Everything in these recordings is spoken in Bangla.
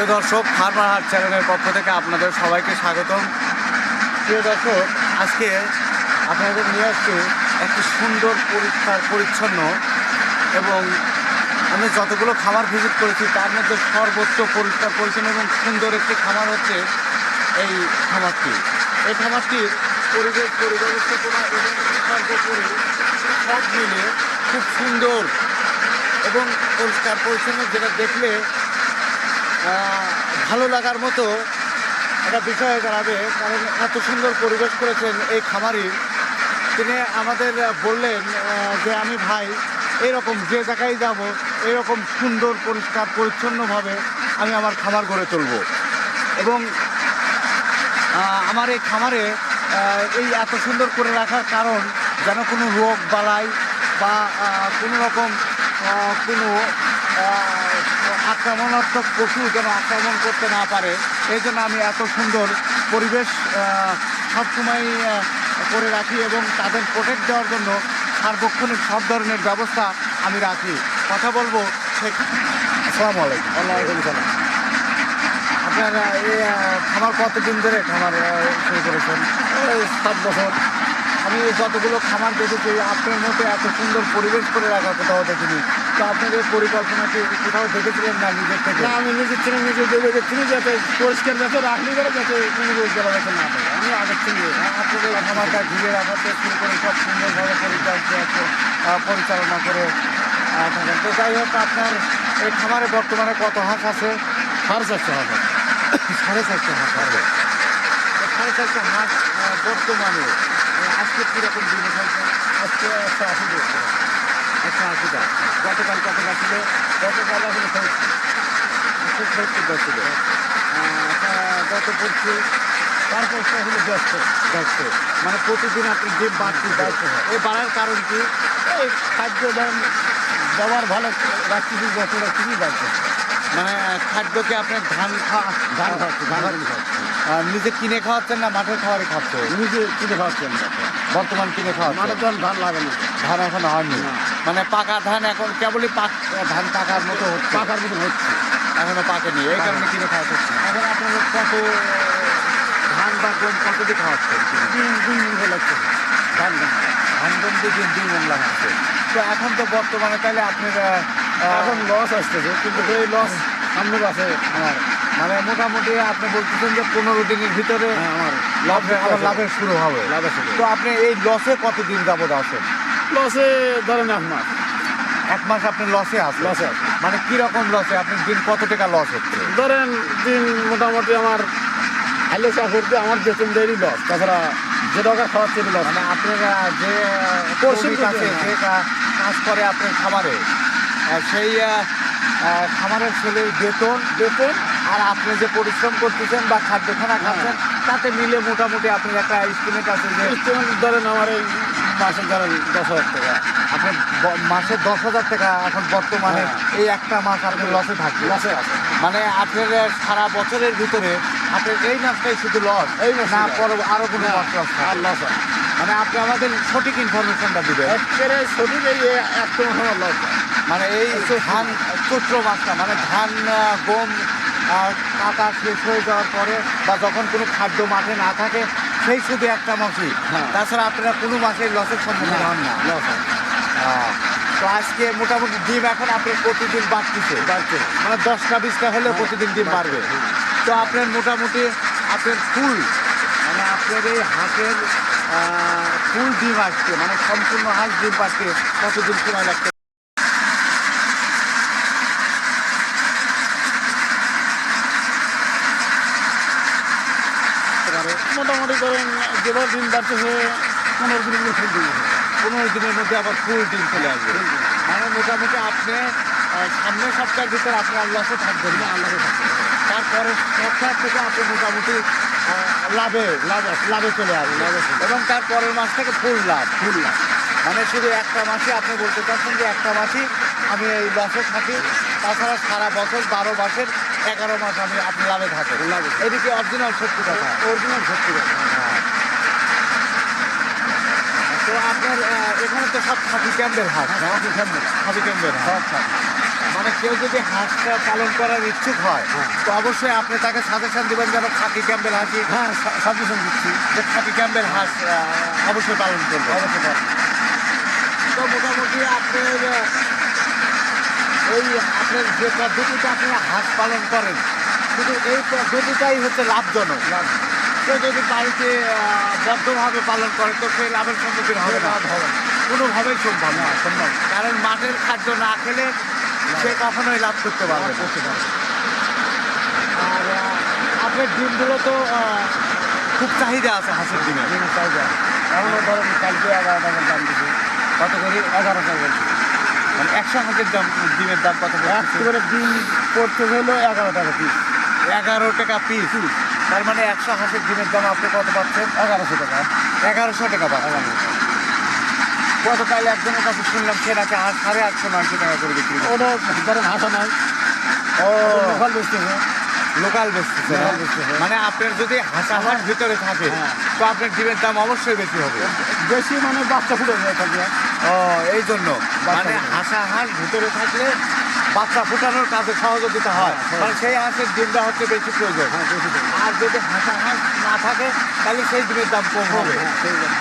প্রিয় দর্শক ফার্মার হাট চ্যানেলের পক্ষ থেকে আপনাদের সবাইকে স্বাগতম। প্রিয় দর্শক, আজকে আপনাদের নিয়ে আসছি একটি সুন্দর, পরিষ্কার, পরিচ্ছন্ন এবং আমি যতগুলো খামার ভিজিট করেছি, তার মধ্যে সর্বোচ্চ পরিষ্কার, পরিচ্ছন্ন এবং সুন্দর একটি খামার হচ্ছে এই খামারটি। এই খামারটির পরিবেশ পরিব্যবস্থাপনা এবং সর্বোপরি সব মিলে খুব সুন্দর এবং পরিষ্কার, পরিচ্ছন্ন, যেটা দেখলে ভালো লাগার মতো একটা বিষয় দাঁড়াবে কারণ এত সুন্দর পরিবেশ করেছেন এই খামারি। তিনি আমাদের বললেন যে আমি ভাই, এরকম যে জায়গায় যাব, এরকম সুন্দর, পরিষ্কার, পরিচ্ছন্নভাবে আমি আমার খামার গড়ে তুলব। এবং আমার এই খামারে এই এত সুন্দর করে রাখার কারণ যেন কোনো রোগ বালাই বা কোনো রকম কোনো আক্রমণাত্মক পশু যেন আক্রমণ করতে না পারে এই জন্য আমি এত সুন্দর পরিবেশ সবসময় করে রাখি এবং তাদের প্রোটেক্ট দেওয়ার জন্য সার্বক্ষণিক সব ধরনের ব্যবস্থা আমি রাখি। কথা বলব সে- আসসালামু আলাইকুম। সালাম আপনারা এই খামার কতদিন ধরে খামার শুরু করেছেন? সাত বছর। আমি যতগুলো খামার দেখেছি আপনার মতো এত সুন্দর পরিবেশ করে রাখা কোথাও দেখিনি। তো আপনার এই পরিকল্পনা কি কোথাও দেখেছিলেন না নিজের থেকে? না আমি নিজের থেকে নিজে দেখে দেখছি যাতে পরিষ্কার যাতে রাখলি করে যাতে কোনো জ্বালা যাতে না থাকে আমি আগের থেকে আপনাদের খামারটা ঘিরে রাখাতে শুরু করে সব সুন্দরভাবে পরিচর্যা পরিচালনা করে থাকেন। তো যাই হোক আপনার এই খামারে বর্তমানে কত হাঁস আছে? সাড়ে চারশো হাজার সাড়ে চারশো হাঁস আছে। তো সাড়ে চারশো হাঁস বর্তমানে আজকে কীরকম দিন আজকে একশো আশি দিয়েছে একশো আশিটা গতকাল কতটা ছিল গতকাল আসলে সত্তর। একশো সত্তরটা ছিল গত হলো দেখছে মানে প্রতিদিন আপনি ডিম বাড়তে বাড়ছে, হ্যাঁ। এই বাড়ার কারণ কি এই খাদ্য দাম ব্যবহার ভালো যত রাখতেছি বাড়ছে মানে খাদ্যকে আপনার ধান খাওয়া ধান খাচ্ছি ধান খাচ্ছি নিজে কিনে খাওয়াচ্ছেন না মাঠের খাবারই খাচ্ছে নিজে কিনে খাওয়াচ্ছেন বর্তমান কিনে তো আর ধান লাগে ধান এখন হয়নি? মানে পাকা ধান এখন কেবলই পাক ধান পাকার মতো হচ্ছে। পাকার মতো হচ্ছে। এখনও পাকেনি। এই কারণে কিনে খাওয়াচ্ছে এখন আপনাদের কত ধান বা গম কত দিয়ে খাওয়াচ্ছে দিন দিন দিন লাগছে ধান ধান গম দিয়ে দিন দুই মন লাগাচ্ছে। তো এখন তো বর্তমানে তাহলে আপনারা এখন লস আসতেছে কিন্তু এই লস সামনে আছে আমার। মানে মোটামুটি আপনি বলতেছেন যে পনেরো দিনের ভিতরে হ্যাঁ, আমার লাভ লাভ আবার লাভের শুরু হবে। লাভ আছে তো আপনি এই লসে কতদিন যাবত আছেন? লসে ধরেন এক মাস। এক মাস আপনি লসে আছেন। লসে মানে কি রকম লসে? আপনি দিন কত টাকা লস হচ্ছে? ধরেন দিন মোটামুটি আমার হাইলে চা করতে আমার বেতন দেয়নি লস তাছাড়া যে টাকা খাওয়াচ্ছে লস। মানে আপনারা যে পরিশ্রম আছে যে কাজ করে আপনার খামারে আহ, সেই খামারের ছেলের বেতন? বেতন আর আপনি যে পরিশ্রম করতেছেন বা খাদ্যখানা খাচ্ছেন তাতে মিলে মোটামুটি আপনার একটা এস্টিমেট আছে যে ধরেন আমার এই মাসে ধরেন দশ হাজার টাকা। আপনার মাসে দশ হাজার টাকা এখন বর্তমানে হ্যাঁ। এই একটা মাস আপনি লসে থাকবে লসে আছে মানে আপনার সারা বছরের ভিতরে আপনার এই মাসটাই শুধু লস এই মাসে না। পর আরও কোনো লস লস আর লস আছে মানে আপনি আমাদের সঠিক ইনফরমেশনটা দিবেন। একেবারে সঠিক এই একটা মাস আমার লস মানে এই ধান চৈত্র মাসটা মানে ধান গম কাটা শেষ হয়ে যাওয়ার পরে বা যখন কোনো খাদ্য মাঠে না থাকে সেই শুধু একটা মাসই। হ্যাঁ। তাছাড়া আপনারা কোনো মাসে লসের সম্মুখীন হন না। লস তো আজকে মোটামুটি ডিম এখন আপনার প্রতিদিন বাড়তেছে। বাড়ছে মানে দশটা বিশটা হলেও হ্যাঁ, প্রতিদিন ডিম বাড়বে। তো আপনার মোটামুটি আপনার ফুল মানে আপনার এই হাঁসের ফুল ডিম আসছে। মানে সম্পূর্ণ হাঁস ডিম পাচ্ছে। কতদিন সময় লাগছে পারে মোটামুটি ধরেন যেবার দিন বাড়তেছে পনেরো দিনের মধ্যে ফুল দিয়ে পনেরো দিনের মধ্যে আবার ফুল ডিম চলে আসবে। মানে মোটামুটি আপনি সামনের সপ্তাহের ভিতরে আপনি আল্লাহতে থাকবেন না আল্লাহ তারপরে সপ্তাহ থেকে আপনি মোটামুটি লাভে লাভ লাভে চলে আসবে। এবং তারপরের মাস থেকে ফুল লাভ। ফুল লাভ। মানে শুধু একটা মাসে আপনি বলতে চাচ্ছেন যে একটা মাসই আমি এই লসে থাকি। তাছাড়া সারা বছর বারো মাসের এগারো মাস আমি আপনি লাভে লাভে। এদিকে অরিজিনাল সত্যি কথা। অরিজিনাল সত্যি কথা। তো আপনার এখানে তো সব খাঁটি ক্যাম্পের আপনি খাবেন খাঁটি ক্যাম্পের। সব খাবেন মানে কেউ যদি হাঁসটা পালন করার ইচ্ছুক হয় হ্যাঁ। তো অবশ্যই আপনি তাকে সাজেশন দিবেন যেন খাকি ক্যাম্বেল হাঁসি হ্যাঁ সাজেশন দিচ্ছি। যে খাকি ক্যাম্বেল হাঁস অবশ্যই পালন করবে। অবশ্যই তো মোটামুটি আপনার এই আপনার যে পদ্ধতিতে আপনারা হাঁস পালন করেন, শুধু এই পদ্ধতিটাই হচ্ছে লাভজনক। লাভ কেউ যদি বাড়িতে বদ্ধভাবে পালন করে, তো সেই লাভের সম্মুখীন হবে না। কোনোভাবেই সম্ভব না। সম্ভব কারণ মাঠের খাদ্য না খেলে সে কখনোই লাভ করতে পারবে করতে পারব আর আপনার ডিমগুলো তো খুব চাহিদা আছে হাঁসের ডিমের। চাহিদা এখনও ধরেন কালকে এগারো টাকার দাম দিচ্ছে কত করে? এগারো টাকা মানে একশো হাঁসের দাম ডিমের দাম কত? একেবারে ডিম পড়তে হলো এগারো টাকা পিস এগারো টাকা পিস তার মানে একশো হাঁসের ডিমের দাম আপনি কত পাচ্ছেন? এগারোশো টাকা। এগারোশো টাকা পাচ্ছেন। গতকাল একজনের কাছে শুনলাম সে নাকি হাঁস সাড়ে আটশো নয়শো টাকা করে বিক্রি করে ওটা ধরেন হাসা নাই। ও। লোকাল বেচতেছে লোকাল বেচতেছে না? লোকাল মানে আপনার যদি হাঁসা হাঁস ভিতরে থাকে হ্যাঁ। তো আপনার ডিমের দাম অবশ্যই বেশি হবে। বেশি মানে বাচ্চা ফুটে যায় থাকে ও এই জন্য। মানে হাসা হাঁসা ভিতরে থাকলে বাচ্চা ফুটানোর কাজে সহযোগিতা হয়। হ্যাঁ, মানে সেই হাঁসের ডিমটা হচ্ছে বেশি প্রয়োজন। হ্যাঁ বেশি আর যদি হাঁসা হাঁস না থাকে তাহলে সেই ডিমের দাম কম হবে। হ্যাঁ, সেই জন্য।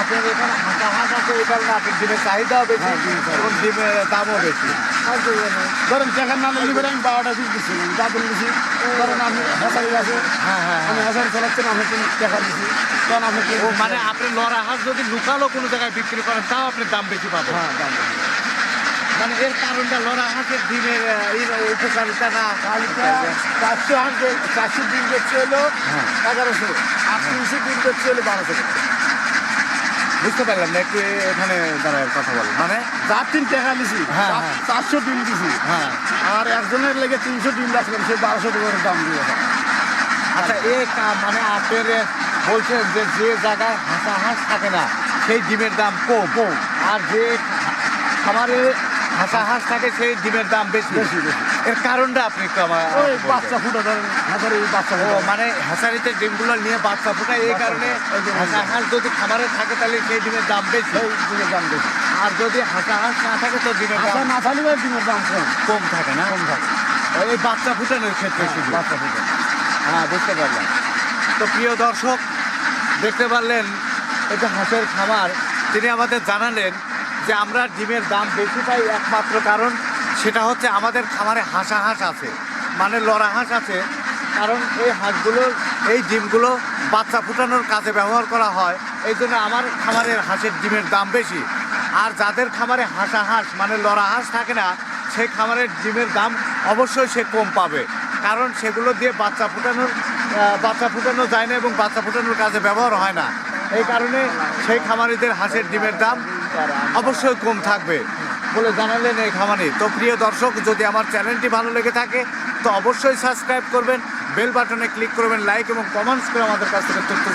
আপনার এখানে হাঁসা হাঁস আছে এই কারণে আপনার ডিমের চাহিদাও বেশি ডিমের এবং ডিমের দামও বেশি। ধরেন যেখানে না লিখে আমি বারোটা পিস দিচ্ছি ডাবল দিচ্ছি ধরেন আপনি হেসারি আছে হ্যাঁ হ্যাঁ আমি হ্যাঁ। হেসারি চালাচ্ছেন আমি টাকা দিচ্ছি তখন আপনি মানে আপনি লড়া হাঁস যদি লুকালো কোনো জায়গায় বিক্রি করেন তাও আপনি দাম বেশি পাবেন। হ্যাঁ দাম বেশি। মানে এর কারণটা লড়া হাঁসের আহ, এর উপকারিতা না চারশো হাঁস চারশো দিন বেচছে হলো হ্যাঁ। এগারোশো তিনশো দিন বেচছে হলো বারোশো বুঝতে পারলাম না একটু এখানে দাঁড়ায় কথা বলেন মানে চার তিন টাকা দিছি হ্যাঁ, হ্যাঁ। চারশো ডিম দিছি হ্যাঁ আর একজনের লেগে তিনশো ডিম রাখলাম সে বারোশো টাকার দাম দিয়ে দেয়। আচ্ছা এ মানে আপের বলছে যে যে জায়গায় হাঁসা হাঁস থাকে না সেই ডিমের দাম কম কম। আর যে খামারে হাঁসা হাঁস থাকে সেই ডিমের দাম বেশি। বেশি বেশি। এর কারণটা আপনি একটু আমার ওই বাচ্চা ফুটে ধরেন হাজারে বাচ্চা ও মানে হ্যাঁসারিতে ডিমগুলো নিয়ে বাচ্চা ফোটায় এই কারণে হাঁসা হাঁস যদি খামারে থাকে তাহলে সেই ডিমের দাম বেশি। ডিমের দাম বেশি। আর যদি হাঁসা হাঁস না থাকে তো ডিমের দাম না থাকলে ডিমের দাম কম। কম থাকে না? কম থাকে। এই বাচ্চা ফুটানোর ক্ষেত্রে শুধু। বাচ্চা ফুটে। হ্যাঁ বুঝতে পারলাম। তো প্রিয় দর্শক দেখতে পারলেন এটা হাঁসের খামার তিনি আমাদের জানালেন যে আমরা ডিমের দাম বেশি পাই একমাত্র কারণ সেটা হচ্ছে আমাদের খামারে হাঁসা হাঁস আছে মানে লড়া হাঁস আছে। কারণ এই হাঁসগুলো, এই ডিমগুলো বাচ্চা ফুটানোর কাজে ব্যবহার করা হয়। এই জন্য আমার খামারের হাঁসের ডিমের দাম বেশি। আর যাদের খামারে হাঁসা হাঁস মানে লড়া হাঁস থাকে না সেই খামারের ডিমের দাম অবশ্যই সে কম পাবে। কারণ সেগুলো দিয়ে বাচ্চা ফুটানোর বাচ্চা ফুটানো যায় না এবং বাচ্চা ফুটানোর কাজে ব্যবহার হয় না। এই কারণে সেই খামারিদের হাঁসের ডিমের দাম অবশ্যই কম থাকবে বলে জানালেন এই খামানি। তো প্রিয় দর্শক, যদি আমার চ্যানেলটি ভালো লেগে থাকে, তো অবশ্যই সাবস্ক্রাইব করবেন, বেল বাটনে ক্লিক করবেন, লাইক এবং কমেন্টস করে আমাদের কাছ থেকে তথ্য